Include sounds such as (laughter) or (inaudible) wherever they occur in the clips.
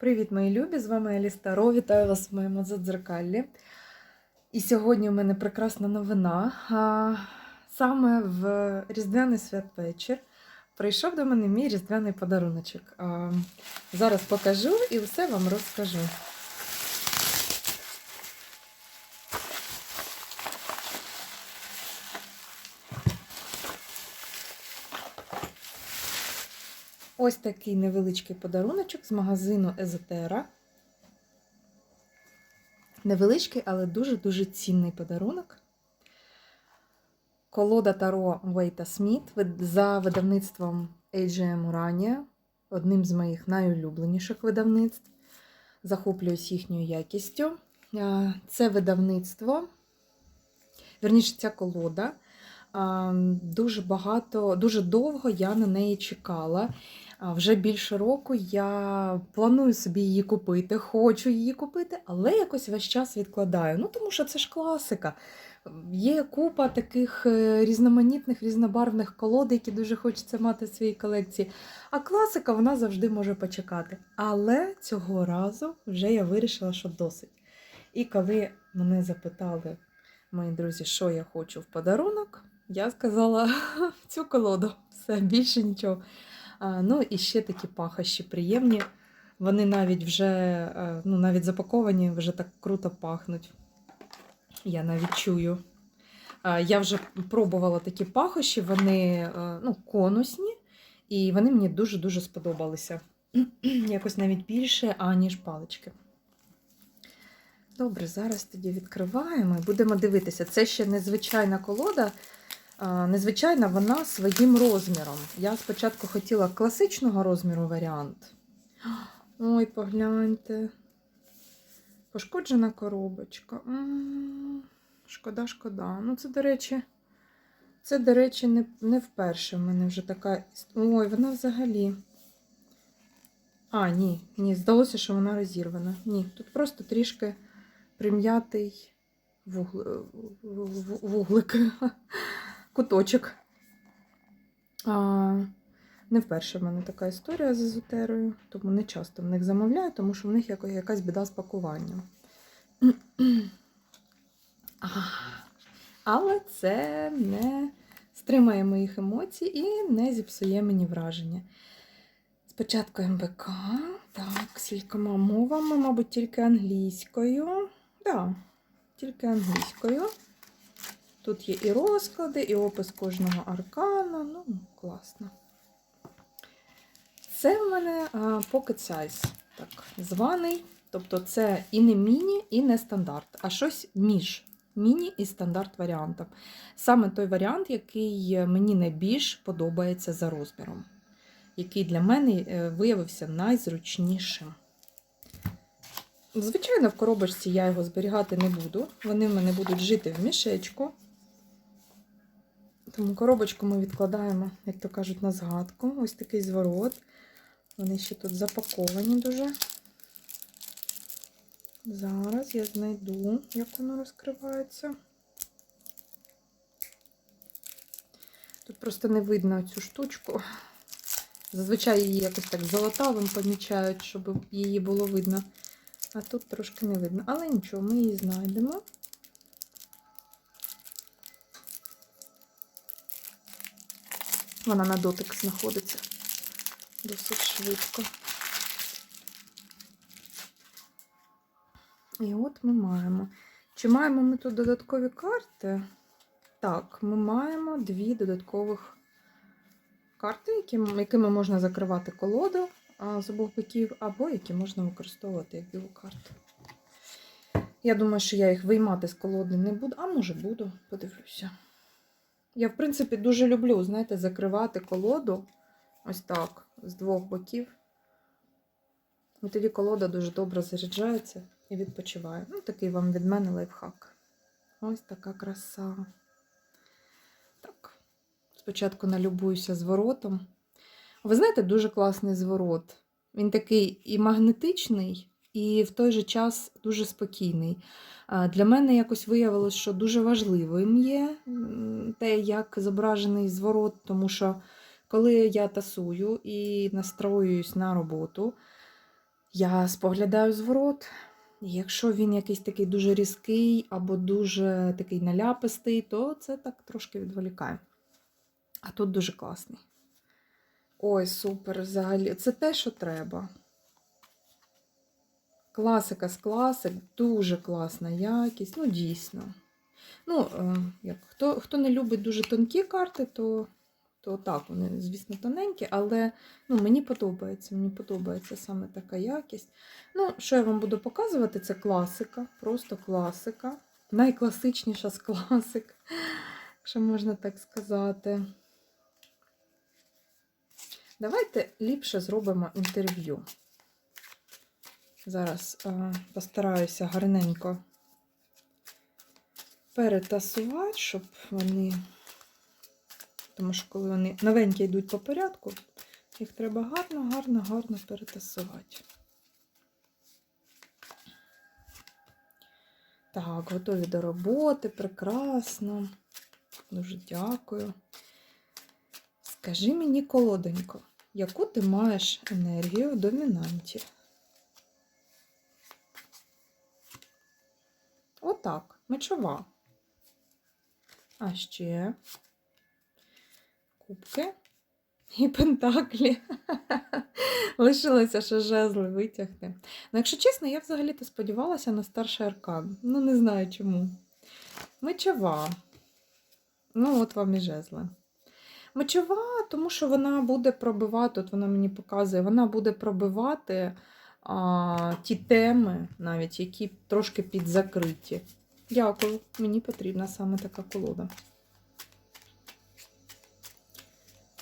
Привіт, мої любі! З вами Елі Старо. Вітаю вас в моєму задзеркаллі. І сьогодні у мене прекрасна новина. Саме в Різдвяний святвечір прийшов до мене мій різдвяний подаруночок. Зараз покажу і все вам розкажу. Ось такий невеличкий подаруночок з магазину Езотера. Невеличкий, але дуже-дуже цінний подарунок. Колода Таро Вейта Сміт за видавництвом AGM Urania, одним з моїх найулюбленіших видавництв. Захоплююсь їхньою якістю. Це видавництво, верніше, ця колода. Дуже багато, дуже довго я на неї чекала. Вже більше року я планую собі її купити, хочу її купити, але якось весь час відкладаю. Ну, тому що це ж класика. Є купа таких е, різноманітних, різнобарвних колод, які дуже хочеться мати в своїй колекції. А класика вона завжди може почекати. Але цього разу вже я вирішила, що досить. І коли мене запитали мої друзі, що я хочу в подарунок, я сказала (laughs) цю колоду. Все, більше нічого. Ну і ще такі пахощі приємні. Вони навіть вже е, ну, навіть запаковані, вже так круто пахнуть. Я навіть чую. Я вже пробувала такі пахощі, вони е, ну, конусні, і вони мені дуже-дуже сподобалися. (clears throat) Якось навіть більше, аніж палички. Добре, зараз тоді відкриваємо і будемо дивитися. Це ще незвичайна колода. А, Незвичайна вона своїм розміром. Я спочатку хотіла класичного розміру варіант. Ой, погляньте. Пошкоджена коробочка. Шкода, шкода. Ну, це, до речі, це, до речі, не, не вперше в мене вже така. Ой, вона взагалі. А, ні, ні, здалося, що вона розірвана. Ні, тут просто трішки прим'ятий вугли- вуглик, куточок. А, не вперше в мене така історія з езотерою, тому не часто в них замовляю, тому що в них якась біда з пакуванням. (clears throat) Але це не стримає моїх емоцій і не зіпсує мені враження. Спочатку МБК, так, з кількома мовами, мабуть, тільки англійською. Так, да, тільки англійською. Тут є і розклади, і опис кожного аркана. Ну, класно. Це в мене Pocket Size, так званий. Тобто це і не міні, і не стандарт, а щось між міні і стандарт варіантом. Саме той варіант, який мені найбільш подобається за розміром, який для мене е, виявився найзручнішим. Звичайно, в коробочці я його зберігати не буду. Вони в мене будуть жити в мішечку. Тому коробочку ми відкладаємо, як то кажуть, на згадку. Ось такий зворот. Вони ще тут запаковані дуже. Зараз я знайду, як воно розкривається. Тут просто не видно цю штучку. Зазвичай її якось так золотавим помічають, щоб її було видно. А тут трошки не видно. Але нічого, ми її знайдемо. Вона на дотик знаходиться досить швидко. І от ми маємо. Чи маємо ми тут додаткові карти? Так, ми маємо дві додаткових карти, якими, можна закривати колоду з обох боків, або які можна використовувати як білу карту. Я думаю, що я їх виймати з колоди не буду, а може буду, подивлюся. Я, в принципі, дуже люблю, знаєте, закривати колоду ось так, з двох боків. І тоді колода дуже добре заряджається і відпочиває. Ну, такий вам від мене лайфхак. Ось така краса. Так, спочатку налюбуюся зворотом. Ви знаєте, дуже класний зворот. Він такий і магнетичний, і в той же час дуже спокійний. Для мене якось виявилось, що дуже важливим є те, як зображений зворот, тому що коли я тасую і настроююсь на роботу, я споглядаю зворот. Якщо він якийсь такий дуже різкий або дуже такий наляпистий, то це так трошки відволікає. А тут дуже класний. Ой, супер, взагалі. Це те, що треба. Класика з класик, дуже класна якість, ну, дійсно. Ну, е, як, хто, хто не любить дуже тонкі карти, то, то так, вони, звісно, тоненькі, але ну, мені подобається, мені подобається саме така якість. Ну, що я вам буду показувати, це класика, просто класика. Найкласичніша з класик, якщо можна так сказати. Давайте ліпше зробимо інтерв'ю. Зараз е, постараюся гарненько перетасувати, щоб вони. Тому що коли вони новенькі йдуть по порядку, їх треба гарно, гарно, гарно перетасувати. Так, готові до роботи, прекрасно. Дуже дякую. Скажи мені, колоденько, яку ти маєш енергію в домінанті? Отак, мечова. А ще кубки і пентаклі. (laughs) Лишилося ще жезли витягти. Ну, якщо чесно, я взагалі-то сподівалася на старший аркан. Ну, не знаю чому. Мечова. Ну, от вам і жезли. Мечова, тому що вона буде пробивати, от вона мені показує, вона буде пробивати а, ті теми, навіть, які трошки підзакриті. Дякую, мені потрібна саме така колода.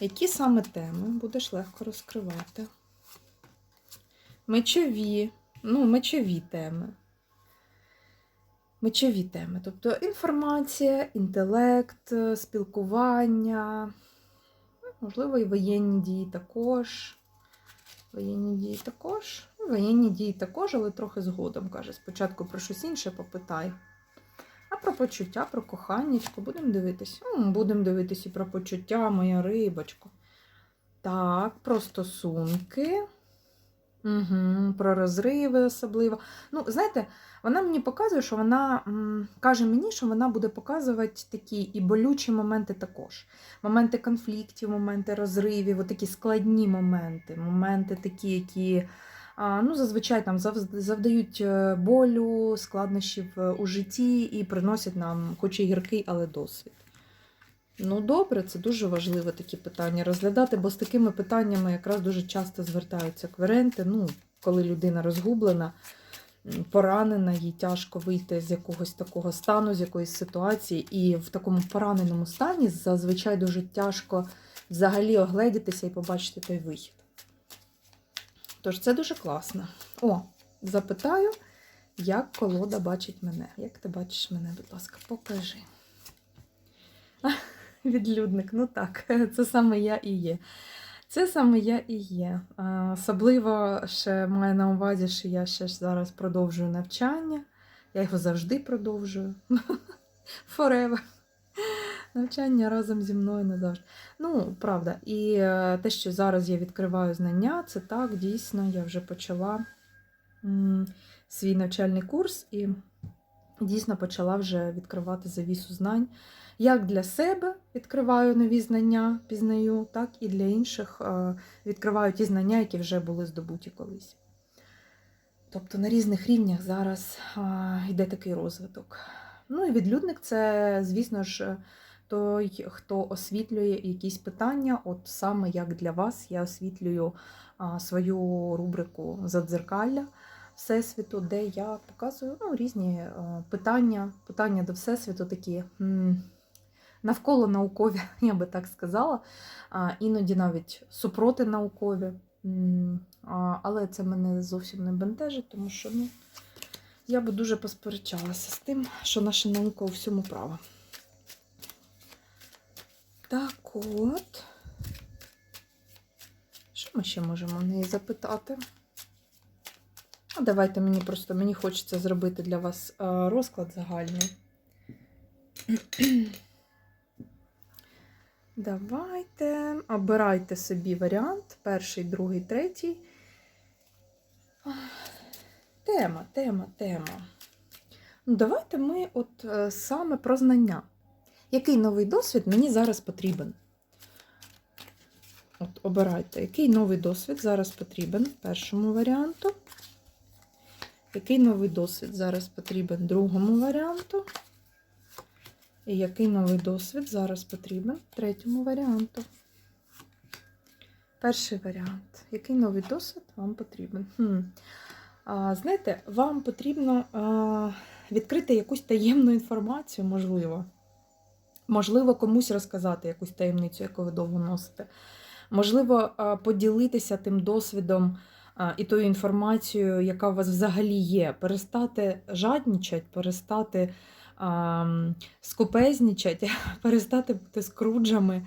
Які саме теми будеш легко розкривати? Мечові, ну, мечові теми. Мечові теми, тобто інформація, інтелект, спілкування, можливо, і воєнні дії також. Воєнні дії також. Ну, Воєнні дії також, але трохи згодом, каже. Спочатку про щось інше попитай. А про почуття, про коханнячко будемо дивитись. Будемо дивитись і про почуття, моя рибочко. Так, про стосунки. Угу, про розриви особливо. Ну, знаєте, вона мені показує, що вона м, каже мені, що вона буде показувати такі і болючі моменти також. Моменти конфліктів, моменти розривів, такі складні моменти, моменти такі, які ну, зазвичай там завдають е, болю, складнощів у житті і приносять нам, хоч і гіркий, але досвід. Ну, добре, це дуже важливо такі питання розглядати, бо з такими питаннями якраз дуже часто звертаються кверенти. Ну, коли людина розгублена, поранена, їй тяжко вийти з якогось такого стану, з якоїсь ситуації, і в такому пораненому стані зазвичай дуже тяжко взагалі огледітися і побачити той вихід. Тож це дуже класно. О, запитаю, як колода бачить мене. Як ти бачиш мене, будь ласка, покажи. (laughs) Відлюдник, ну так, (laughs) це саме я і є. Це саме я і є. Особливо ще маю на увазі, що я ще ж зараз продовжую навчання. Я його завжди продовжую. (laughs) Forever. Навчання разом зі мною назавжди. Ну, правда. І е, те, що зараз я відкриваю знання, це так, дійсно, я вже почала свій навчальний курс і дійсно почала вже відкривати завісу знань. Як для себе відкриваю нові знання, пізнаю, так і для інших е, відкриваю ті знання, які вже були здобуті колись. Тобто на різних рівнях зараз йде такий розвиток. Ну і відлюдник це, звісно ж, той, хто освітлює якісь питання, от саме як для вас, я освітлюю свою рубрику Задзеркалля Всесвіту, де я показую ну, різні а, питання, питання до Всесвіту такі. Навколо наукові, (laughs) я би так сказала, іноді навіть супроти наукові. Але це мене зовсім не бентежить, тому що ну, я би дуже посперечалася з тим, що наша наука у всьому права. Так от. Що ми ще можемо в неї запитати? А давайте мені просто мені хочеться зробити для вас е, розклад загальний. (clears throat) Давайте обирайте собі варіант: перший, другий, третій. Тема, тема, тема. Ну, давайте ми от е, саме про знання. Який новий досвід мені зараз потрібен? От обирайте, який новий досвід зараз потрібен першому варіанту. Який новий досвід зараз потрібен другому варіанту? І який новий досвід зараз потрібен третьому варіанту? Перший варіант. Який новий досвід вам потрібен? Хм. А, знаєте, вам потрібно а, відкрити якусь таємну інформацію, можливо. Можливо, комусь розказати якусь таємницю, яку ви довго носите. Можливо, поділитися тим досвідом і тою інформацією, яка у вас взагалі є. Перестати жаднічати, перестати м, (laughs) перестати бути скруджами.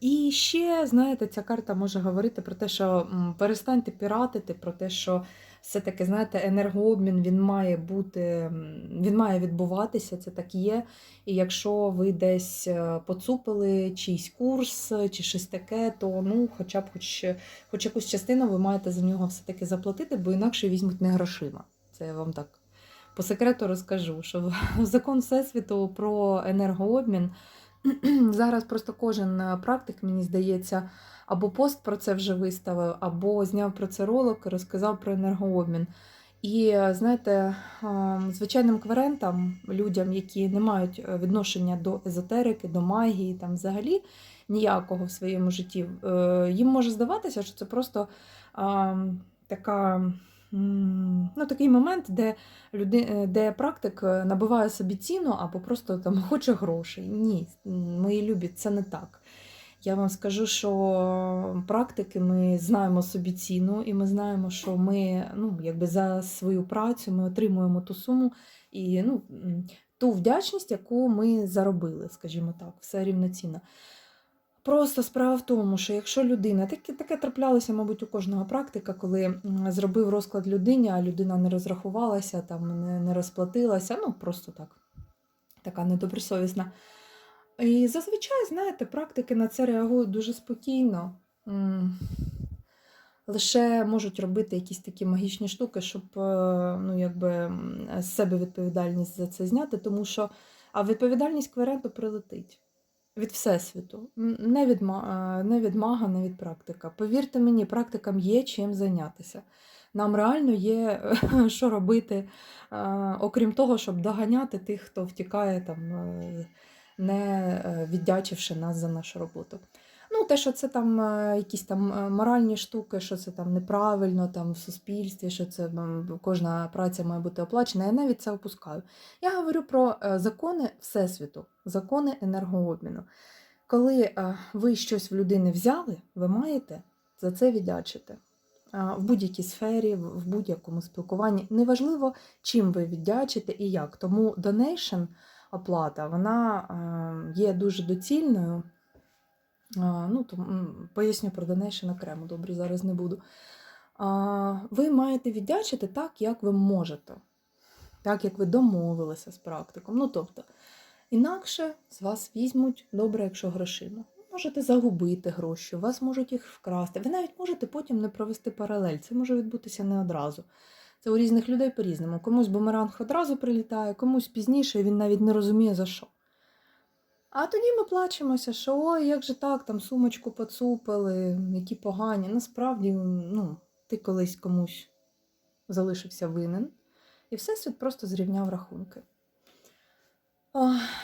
І ще, знаєте, ця карта може говорити про те, що перестаньте піратити, про те, що все-таки, знаєте, енергообмін він має бути, він має відбуватися, це так є. І якщо ви десь е, поцупили чийсь курс чи щось таке, то ну, хоча б хоч, хоч якусь частину ви маєте за нього все-таки заплатити, бо інакше візьмуть не грошима. Це я вам так по секрету розкажу, що (laughs) закон Всесвіту про енергообмін. (clears throat) Зараз просто кожен е, практик, мені здається, або пост про це вже виставив, або зняв про це ролик і розказав про енергообмін. І е, знаєте, е, звичайним кверентам, людям, які не мають відношення до езотерики, до магії, там взагалі ніякого в своєму житті, їм може здаватися, що це просто така. Ну, такий момент, де, люди, е, де практик е, набиває собі ціну або просто там (laughs) хоче грошей. Ні, мої любі, це не так. Я вам скажу, що практики ми знаємо собі ціну, і ми знаємо, що ми ну, якби за свою працю ми отримуємо ту суму і ну, ту вдячність, яку ми заробили, скажімо так, все рівноцінно. Просто справа в тому, що якщо людина, таке, таке траплялося, мабуть, у кожного практика, коли зробив розклад людині, а людина не розрахувалася, там, не, не розплатилася, ну просто так, така недобросовісна. І зазвичай, знаєте, практики на це реагують дуже спокійно. Лише можуть робити якісь такі магічні штуки, щоб е, ну, якби, з себе відповідальність за це зняти, тому що а відповідальність кверенту прилетить від Всесвіту, не від, е, не від мага, не від практика. Повірте мені, практикам є чим зайнятися. Нам реально є (laughs) що робити, е, окрім того, щоб доганяти тих, хто втікає, там, е, не е, віддячивши нас за нашу роботу. Ну, те, що це там е, якісь там е, моральні штуки, що це там неправильно там в суспільстві, що це кожна праця має бути оплачена, я навіть це опускаю. Я говорю про е, закони Всесвіту, закони енергообміну. Коли ви щось в людини взяли, ви маєте за це віддячити. В будь-якій сфері, в будь-якому спілкуванні. Неважливо, чим ви віддячите і як. Тому донейшн оплата вона є дуже доцільною. А, Ну, то, поясню про донейшн окремо, добре, зараз не буду. А, Ви маєте віддячити так, як ви можете, так, як ви домовилися з практиком. Ну, тобто, інакше з вас візьмуть добре, якщо грошима. Можете загубити гроші, вас можуть їх вкрасти. Ви навіть можете потім не провести паралель. Це може відбутися не одразу. Це у різних людей по-різному. Комусь бумеранг одразу прилітає, комусь пізніше, він навіть не розуміє за що. А тоді ми плачемося, що ой, як же так, там сумочку поцупили, які погані. Насправді, ну, ти колись комусь залишився винен, і Всесвіт просто зрівняв рахунки.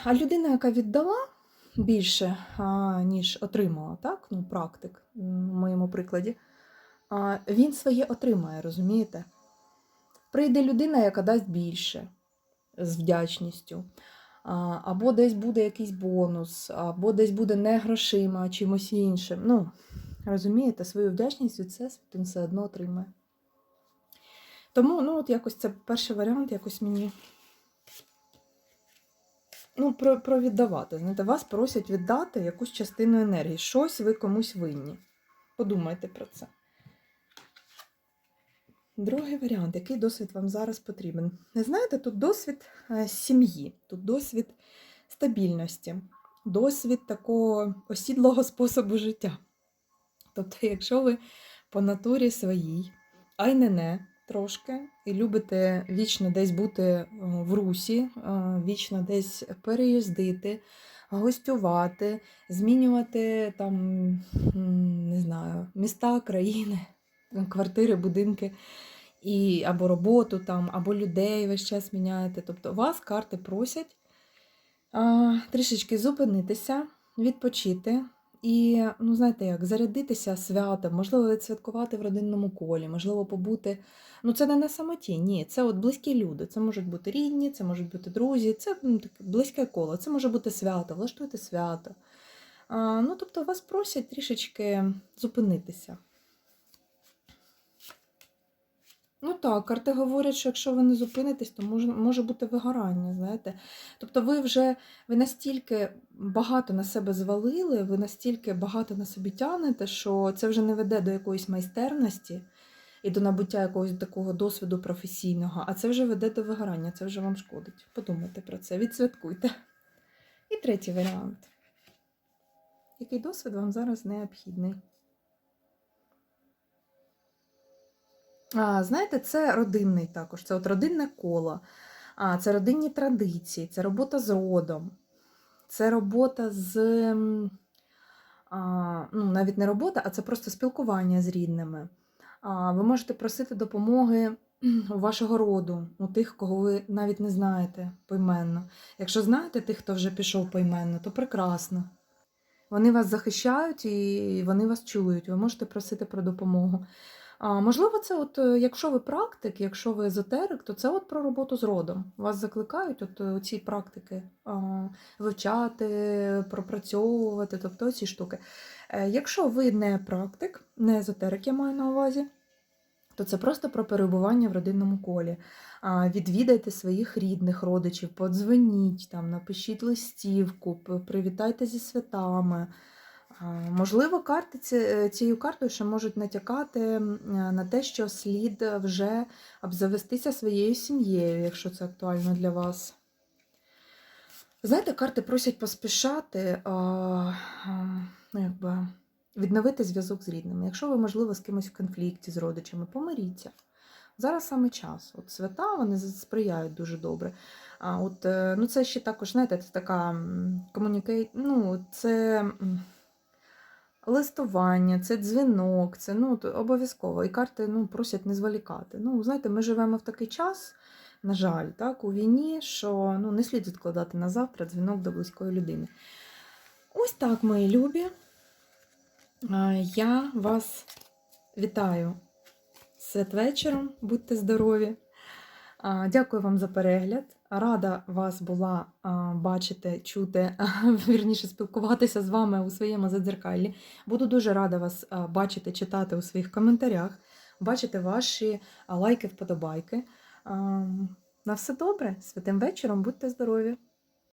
А, людина, яка віддала більше, ніж отримала, так? Ну, практик в моєму прикладі, він своє отримає, розумієте? Прийде людина, яка дасть більше з вдячністю. Або десь буде якийсь бонус, або десь буде не грошима, а чимось іншим. Ну, розумієте, свою вдячність від всесвіту він все одно отримає. Тому, ну, от якось це перший варіант, якось мені. Ну, про, про віддавати. Знаєте, вас просять віддати якусь частину енергії. Щось ви комусь винні. Подумайте про це. Другий варіант, який досвід вам зараз потрібен? Не знаєте, тут досвід е, сім'ї, тут досвід стабільності, досвід такого осідлого способу життя. Тобто, якщо ви по натурі своїй айнене трошки, і любите вічно десь бути е, в русі, е, вічно десь переїздити, гостювати, змінювати там, не знаю, міста, країни, квартири, будинки. І або роботу там, або людей весь час міняєте. Тобто вас карти просять а, трішечки зупинитися, відпочити і, ну, знаєте як, зарядитися святом, можливо, відсвяткувати в родинному колі, можливо, побути. Ну, це не на самоті, ні, це от близькі люди. Це можуть бути рідні, це можуть бути друзі, це ну, таке близьке коло, це може бути свято, влаштуйте свято. А, ну, тобто, вас просять трішечки зупинитися. Ну так, карти говорять, що якщо ви не зупинитесь, то може, може бути вигорання, знаєте. Тобто ви вже ви настільки багато на себе звалили, ви настільки багато на собі тягнете, що це вже не веде до якоїсь майстерності і до набуття якогось такого досвіду професійного, а це вже веде до вигорання, це вже вам шкодить. Подумайте про це, відсвяткуйте. І третій варіант. Який досвід вам зараз необхідний? Знаєте, це родинний також, це от родинне коло, це родинні традиції, це робота з родом, це робота з. Ну, навіть не робота, а це просто спілкування з рідними. Ви можете просити допомоги у вашого роду, у тих, кого ви навіть не знаєте поіменно. Якщо знаєте тих, хто вже пішов поіменно, то прекрасно. Вони вас захищають і вони вас чують. Ви можете просити про допомогу. А, можливо, це, от, е, якщо ви практик, якщо ви езотерик, то це от про роботу з родом. Вас закликають от е, ці практики вивчати, пропрацьовувати, тобто ці штуки. Е, Якщо ви не практик, не езотерик, я маю на увазі, то це просто про перебування в родинному колі. Відвідайте своїх рідних родичів, подзвоніть, там, напишіть листівку, привітайте зі святами. Можливо, карти е, цією картою ще можуть натякати е, на те, що слід вже обзавестися своєю сім'єю, якщо це актуально для вас. Знаєте, карти просять поспішати, ну, якби, відновити зв'язок з рідними. Якщо ви, можливо, з кимось в конфлікті з родичами, помиріться. Зараз саме час. От свята вони сприяють дуже добре. А от е, ну це ще також, знаєте, це така комунікей... ну, це листування, це дзвінок, це ну, обов'язково. І карти ну, просять не зволікати. Ну, знаєте, ми живемо в такий час, на жаль, так, у війні, що ну, не слід відкладати на завтра дзвінок до близької людини. Ось так, мої любі. Я вас вітаю святвечором, будьте здорові. Дякую вам за перегляд. Рада вас була бачити, чути, (laughs) вірніше спілкуватися з вами у своєму задзеркаллі. Буду дуже рада вас бачити, читати у своїх коментарях, бачити ваші лайки, вподобайки. На все добре, святим вечором, будьте здорові!